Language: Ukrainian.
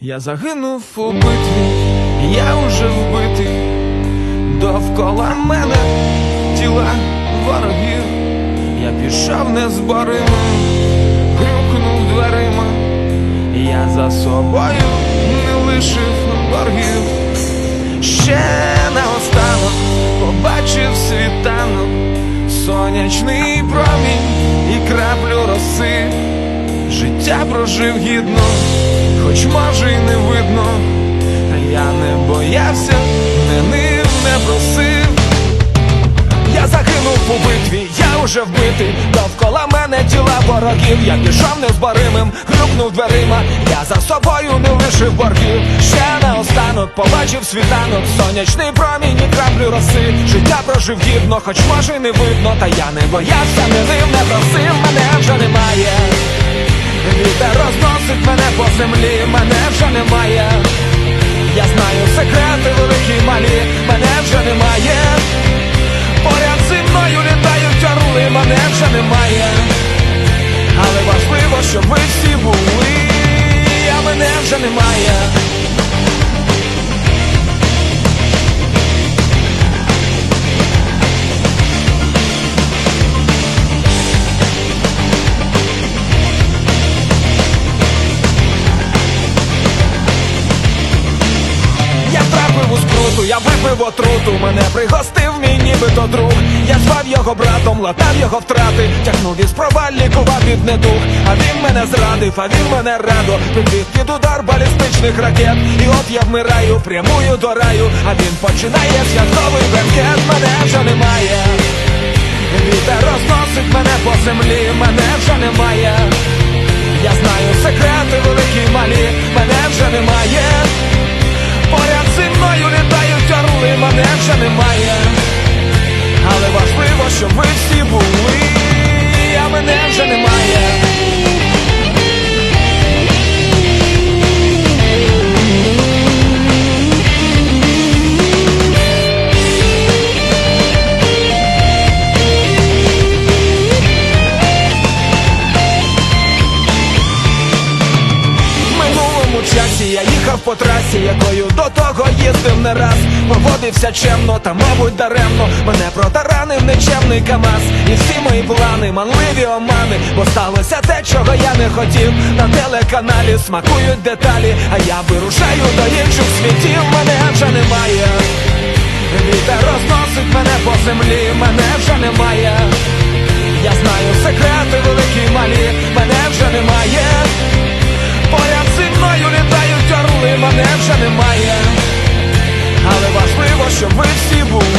Я загинув у битві, я уже вбитий, довкола мене тіла ворогів, я пішов незборима, грюкнув дверима, я за собою не лишив боргів. Ще наостанок побачив світанок, сонячний промінь і краплю. Життя прожив гідно, хоч може й не видно, я не боявся, не нив, не просив. Я загинув у битві, я уже вбитий, довкола мене тіла ворогів, я пішов незборимим, грюкнув дверима, я за собою не лишив боргів. Ще наостанок побачив світанок, сонячний промінь і краплю роси. Життя прожив гідно, хоч може й не видно, та я не боявся, не нив, не просив, мене вже немає. Вітер розносить мене по землі, мене вже немає. Я знаю секрети великі малі, мене вже немає. Поряд зі мною літають орули, мене вже немає. Але важливо, що ви випив отруту, мене пригостив мій нібито друг. Я звав його братом, латав його втрати, тягнув із проваль, лікував від недуг. А він мене зрадив, а він мене радо Підвів під удар балістичних ракет. І от я вмираю, прямую до раю, а він починає святковий бенкет, мене вже немає. Вітер розносить мене по землі, мене вже немає. Я знаю секрети великі малі, мене вже немає. Мене вже немає. Але важливо, що ви я їхав по трасі, якою до того їздив не раз. Поводився чемно, та мабуть даремно. Мене протаранив нечемний КАМАЗ І всі мої плани, манливі омани, бо сталося те, чого я не хотів. На телеканалі смакують деталі, а я вирушаю до інших світів, мене вже немає. Вітер розносить мене по землі, мене вже немає. Я знаю секрети великі малі, мене вже немає. щоб ви всі були.